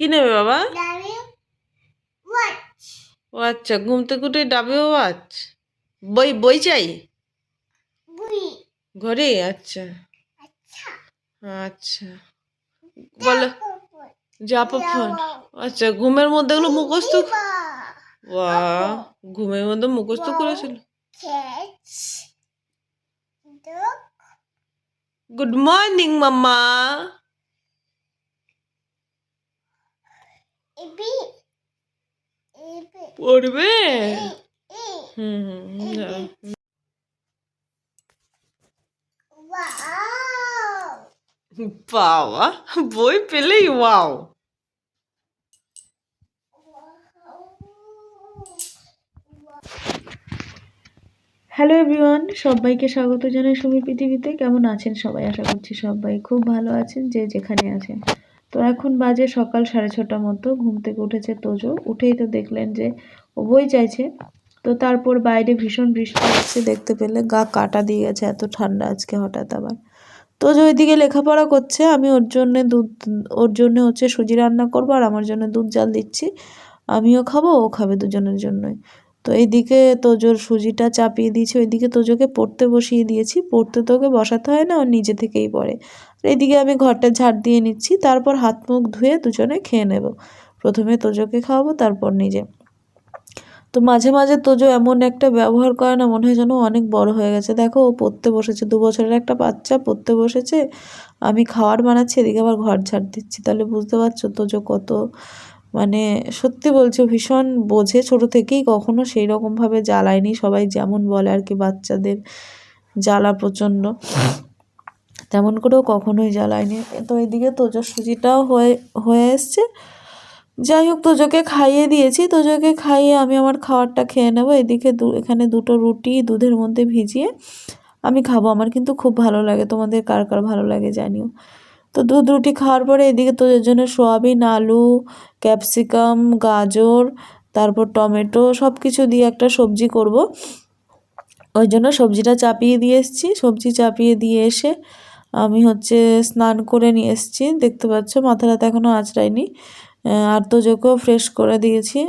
কি নেবে বাবা? ও আচ্ছা ঘুম থেকে উঠে ডাবে ওয়াচ বই বই চাই? ঘরে আচ্ছা। আচ্ছা। আচ্ছা। বলো. জাপা ফোন আচ্ছা ঘুমের মধ্যে এগুলো মুখস্থ ওয়া ঘুমের মধ্যে মুখস্থ করেছিল। গুড মর্নিং মাম্মা পড়বে. হুম হুম. বাবা বই পেলেই ওয়াও হ্যালো এভরিওয়ান সবাইকে স্বাগত জানাই সুমি পৃথিবীতে। কেমন আছেন সবাই? আশা করছি সবাই খুব ভালো আছেন যে যেখানে আছেন। তো এখন বাজে সকাল সাড়ে ছটা মতো, ঘুম থেকে উঠেছে তোজো। উঠেই তো দেখলেন যে ও বই চাইছে। তো তারপর বাইরে ভীষণ বৃষ্টি হচ্ছে দেখতে পেলে, গা কাটা দিয়ে গেছে, এত ঠান্ডা আজকে হঠাৎ আবার। তোজো ওইদিকে লেখাপড়া করছে, আমি ওর জন্য দুধ, ওর জন্য হচ্ছে সুজি রান্না করব আর আমার জন্য দুধ জাল দিচ্ছি। আমিও খাব, ও খাবে দুজনের জন্যই। তো এইদিকে তোজোর সুজিটা চাপিয়ে দিয়েছি, ওইদিকে তোজোকে পড়তে বসিয়ে দিয়েছি। পড়তে তোকে বসাতে হয় না, ও নিজে থেকেই পড়ে। আর এইদিকে আমি ঘরটা ঝাড় দিয়ে নিচ্ছি, তারপর হাত মুখ ধুয়ে দুজনে খেয়ে নেব। প্রথমে তোজোকে খাওয়াবো, তারপর নিজে। তো মাঝে মাঝে তোজো এমন একটা ব্যবহার করে না, মনে হয় যেন অনেক বড় হয়ে গেছে। দেখো, ও পড়তে বসেছে, দু বছরের একটা বাচ্চা পড়তে বসেছে। আমি খাওয়ার বানাচ্ছি, এদিকে আবার ঘর ঝাড় দিচ্ছি। তাহলে বুঝতে পারছ তোজো কত মানে সত্যি বলছি, ভীষণ বোঝে। ছোট থেকেই কখনো সেই রকমভাবে জ্বালায়নি। সবাই যেমন বলে আর কি, বাচ্চাদের জ্বালা প্রচণ্ড। তেমন করেও কখনোই জ্বালায়নি। তো এদিকে তোজোর সুজিটাও হয়ে হয়ে এসছে। যাই হোক, তোজোকে খাইয়ে দিয়েছি। তোজোকে খাইয়ে আমি আমার খাবারটা খেয়ে নেব। এদিকে দু, এখানে দুটো রুটি দুধের মধ্যে ভিজিয়ে আমি খাব। আমার কিন্তু খুব ভালো লাগে। তোমাদের কার কার ভালো লাগে জানিও। তো দুধ রুটি খাওয়ার পরে এদিকে তোদের জন্য সোয়াবিন, আলু, ক্যাপসিকাম, গাজর, তারপর টমেটো সব কিছু দিয়ে একটা সবজি করব। ওই জন্য সবজিটা চাপিয়ে দিয়ে এসেছি। সবজি চাপিয়ে দিয়ে এসে আমি হচ্ছে স্নান করে নিয়ে এসেছি। দেখতে পাচ্ছ মাথা রাতে এখনও আঁচড়াইনি। আর তোজোকেও ফ্রেশ করে দিয়েছি।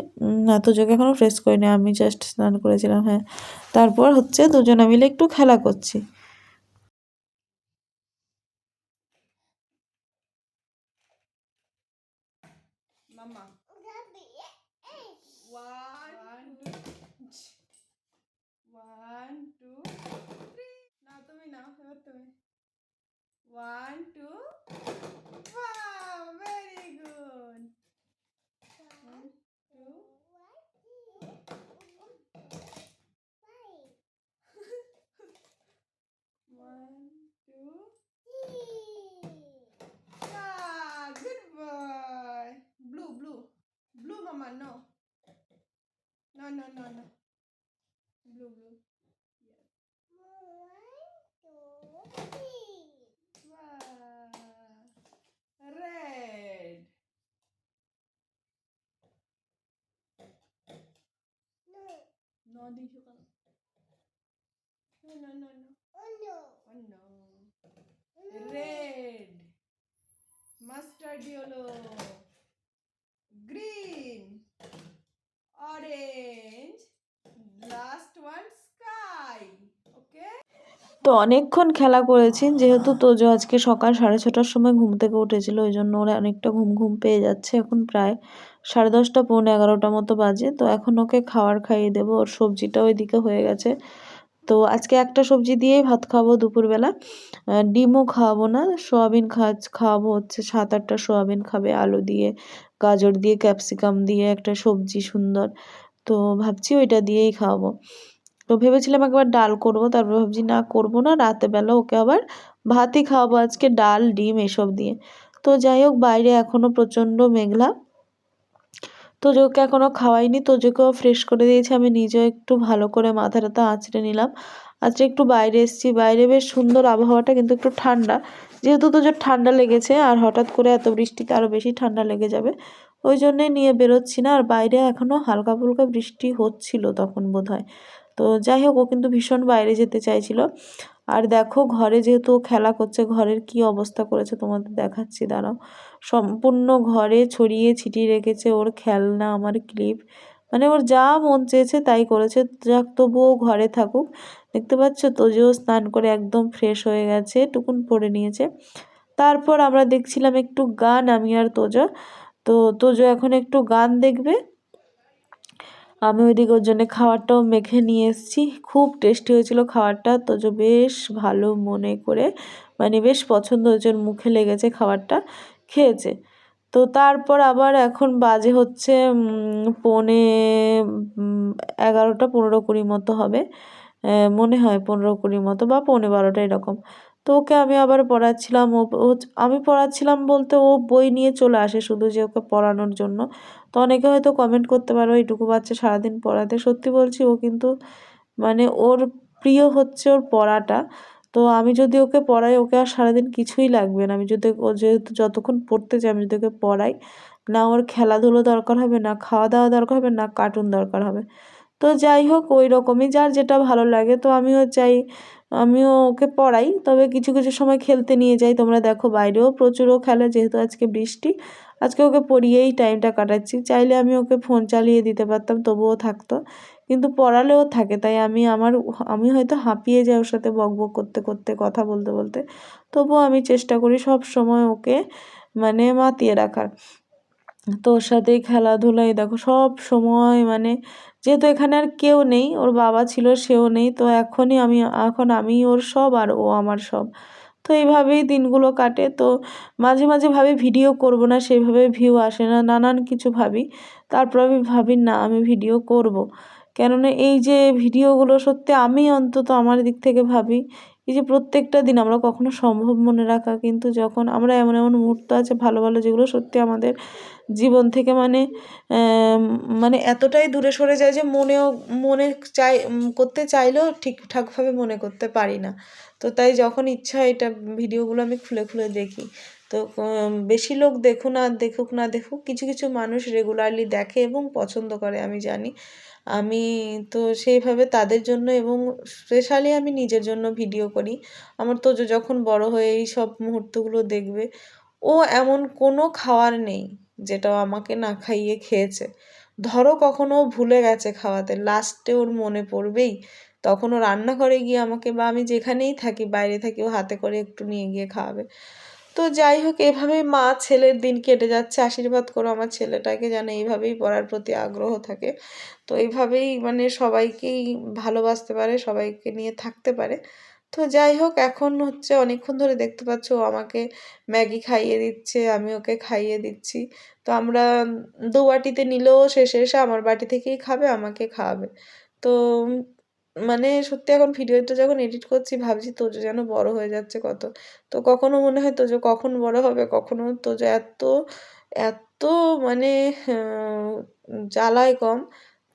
না, তোজোকে এখনও ফ্রেশ করিনি। আমি জাস্ট স্নান করেছিলাম হ্যাঁ। তারপর হচ্ছে দুজনে মিলে একটু খেলা করছি। Eh. One, one, two, three. নাও তুমি নাও এবার তুমি one two wow very good one two one two good boy blue blue মামা no no no no no blue blue red No দিছো কেন No, no, no, no. Oh no. Red. Mustard yellow. তো অনেকক্ষণ খেলা করেছি, যেহেতু তোজো আজকে সকাল সাড়ে ছটার সময় ঘুম থেকে উঠেছিল, ওই জন্য ওরা অনেকটা ঘুম ঘুম পেয়ে যাচ্ছে এখন প্রায় সাড়ে দশটা, পৌনে এগারোটা মতো বাজে। তো এখন ওকে খাবার খাইয়ে দেবো, ওর সবজিটা ওইদিকে হয়ে গেছে। তো আজকে একটা সবজি দিয়েই ভাত খাব দুপুরবেলা। ডিমও খাওয়াবো না, সোয়াবিন খাওয়াবো হচ্ছে, সাত আটটা সোয়াবিন খাবে, আলু দিয়ে, গাজর দিয়ে, ক্যাপসিকাম দিয়ে, একটা সবজি সুন্দর। তো ভাবছি ওইটা দিয়েই খাওয়াবো। তো ভেবেছিলাম একবার ডাল করব, তারপর ভাবছি না করব না রাতে বেলা ওকে আবার ভাতই খাওয়াবো, আজকে ডাল, ডিম এসব দিয়ে। তো যাই হোক, বাইরে এখনও প্রচণ্ড মেঘলা। তো তোজোকে এখনও খাওয়াইনি, তো তোজোকেও ফ্রেশ করে দিয়েছি, আমি নিজেও একটু ভালো করে মাথা টাথা আঁচড়ে নিলাম। আজকে একটু বাইরে এসেছি, বাইরে বেশ সুন্দর আবহাওয়াটা, কিন্তু একটু ঠান্ডা। যেহেতু তোজোর ঠান্ডা লেগেছে, আর হঠাৎ করে এত বৃষ্টিতে আরও বেশি ঠান্ডা লেগে যাবে, ওই জন্যে নিয়ে বেরোচ্ছি না। আর বাইরে এখনও হালকা ফুলকা বৃষ্টি হচ্ছিল তখন বোধ হয় তো যাই হোক, ও কিন্তু ভীষণ বাইরে যেতে চাইছিল। আর দেখো, ঘরে যেহেতু ও খেলা করছে, ঘরের কি অবস্থা করেছে তোমাদের দেখাচ্ছি, দাঁড়াও। সম্পূর্ণ ঘরে ছড়িয়ে ছিটিয়ে রেখেছে ওর খেলনা, আমার ক্লিপ। মানে ওর যা মন চেয়েছে তাই করেছে। যাক, তবুও ঘরে থাকুক। দেখতে পাচ্ছ তোজো স্নান করে একদম ফ্রেশ হয়ে গেছে, টুকুন পরে নিয়েছে। তারপর আমরা দেখছিলাম একটু গান, আমি আর তোজো। তো তোজো এখন একটু গান দেখবে। আমি ওইদিকে ওর জন্য খাবারটাও মেখে নিয়ে এসেছি। খুব টেস্টি হয়েছিল খাবারটা তো যে বেশ ভালো মনে করে মানে বেশ পছন্দ হয়েছে মুখে লেগেছে খাবারটা খেয়েছে। তো তারপর আবার এখন বাজে হচ্ছে পৌনে এগারোটা পনেরো কুড়ি মতো হবে। মনে হয় পনেরো কুড়ি মতো বা পৌনে বারোটা এরকম। তো ওকে আমি আবার পড়াচ্ছিলাম, ও আমি পড়াচ্ছিলাম বলতে ও বই নিয়ে চলে আসে শুধু যে ওকে পড়ানোর জন্য। তো অনেকে হয়তো কমেন্ট করতে পারো এইটুকু বাচ্চা সারাদিন পড়াতে। সত্যি বলছি, ও কিন্তু মানে ওর প্রিয় হচ্ছে ওর পড়াটা। তো আমি যদি ওকে পড়াই, ওকে আর সারাদিন কিছুই লাগবে না। আমি যদি ও যেহেতু যতক্ষণ পড়তে চাই আমি যদি ওকে পড়াই, না ওর খেলাধুলো দরকার হবে, না খাওয়া দাওয়া দরকার হবে, না কার্টুন দরকার হবে। তো যাই হোক, ওই রকমই, যার যেটা ভালো লাগে। তো আমিও চাই আমিও ওকে পড়াই, তবে কিছু কিছু সময় খেলতে নিয়ে যাই। তোমরা দেখো বাইরেও প্রচুরও খেলে, যেহেতু আজকে বৃষ্টি। আজকে ওকে পড়িয়েই টাইমটা কাটাচ্ছি। চাইলে আমি ওকে ফোন চালিয়ে দিতে পারতাম, তবুও থাকতো। কিন্তু পড়ালেও থাকে, তাই আমি আমার, আমি হয়তো হাঁপিয়ে যাই ওর সাথে বক বক করতে করতে, কথা বলতে বলতে। তবুও আমি চেষ্টা করি সব সময় ওকে মানে মাতিয়ে রাখার। তো ওর সাথেই খেলাধুলাই, দেখো সব সময় মানে যেহেতু এখানে আর কেউ নেই, ওর বাবা ছিল, সেও নেই, তো এখনই আমি, এখন আমি ওর সব আর ও আমার সব তো এইভাবেই দিনগুলো কাটে, তো মাঝে মাঝে ভাবি ভিডিও করব না সেইভাবে ভিউ আসে না, নানান কিছু ভাবি, তারপর আমি ভাবি না, আমি ভিডিও করব। কেননা এই যে ভিডিওগুলো সত্যি আমি অন্তত আমার দিক থেকে ভাবি এই যে প্রত্যেকটা দিন আমরা কখনো সম্ভব মনে রাখা, কিন্তু যখন আমরা এমন এমন মুহূর্ত আছে, ভালো ভালো যেগুলো সত্যি আমাদের জীবন থেকে মানে মানে এতটাই দূরে সরে যায় যে মনেও, মনে চাই, করতে চাইলেও ঠিকঠাকভাবে মনে করতে পারি না। তো তাই যখন ইচ্ছা এটা ভিডিওগুলো আমি খুলে খুলে দেখি। তো বেশি লোক দেখুক না দেখুক না দেখুক, কিছু কিছু মানুষ রেগুলারলি দেখে এবং পছন্দ করে, আমি জানি। আমি তো সেইভাবে তাদের জন্য এবং স্পেশালি আমি নিজের জন্য ভিডিও করি। আমার তো যখন বড় হয়ে এই সব মুহূর্তগুলো দেখবে, ও এমন কোনো খাওয়ার নেই যেটা আমাকে না খাইয়ে খেয়েছে। ধরো কখনো ভুলে গেছে খাওয়াতে লাস্টে ওর মনে পড়বেই। তখন ও রান্নাঘরে গিয়ে আমাকে বা আমি যেখানেই থাকি, বাইরে থাকি, ও হাতে করে একটু নিয়ে গিয়ে খাওয়াবে। তো যাই হোক এভাবেই মা ছেলের দিন কেটে যাচ্ছে। আশীর্বাদ করো আমার ছেলেটাকে যেন এইভাবেই পড়ার প্রতি আগ্রহ থাকে। তো এইভাবেই মানে সবাইকেই ভালোবাসতে পারে, সবাইকে নিয়ে থাকতে পারে। তো যাই হোক, এখন হচ্ছে অনেকক্ষণ ধরে দেখতে পাচ্ছ ও আমাকে ম্যাগি খাইয়ে দিচ্ছে, আমি ওকে খাইয়ে দিচ্ছি। তো আমরা দু বাটিতে নিলেও শেষে, এসে আমার বাটি থেকেই খাবে, আমাকে খাওয়াবে। তো মানে সত্যি এখন ভিডিওটা যখন এডিট করছি, ভাবছি তোজো যেন বড় হয়ে যাচ্ছে কত। তো কখনো মনে হয় তোজো কখন বড় হবে, কখনো তোজো এত এত মানে জ্বালায় কম।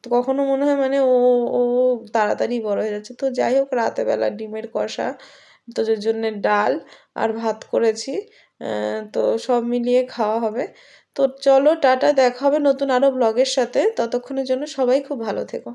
তো কখনো মনে হয় মানে ও ও তাড়াতাড়ি বড় হয়ে যাচ্ছে। তো যাই হোক রাতে বেলা ডিমের কষা তোদের জন্য ডাল আর ভাত করেছি। তো সব মিলিয়ে খাওয়া হবে। তো চলো, টাটা, দেখা হবে নতুন আরও ব্লগের সাথে। ততক্ষণের জন্য সবাই খুব ভালো থেকো।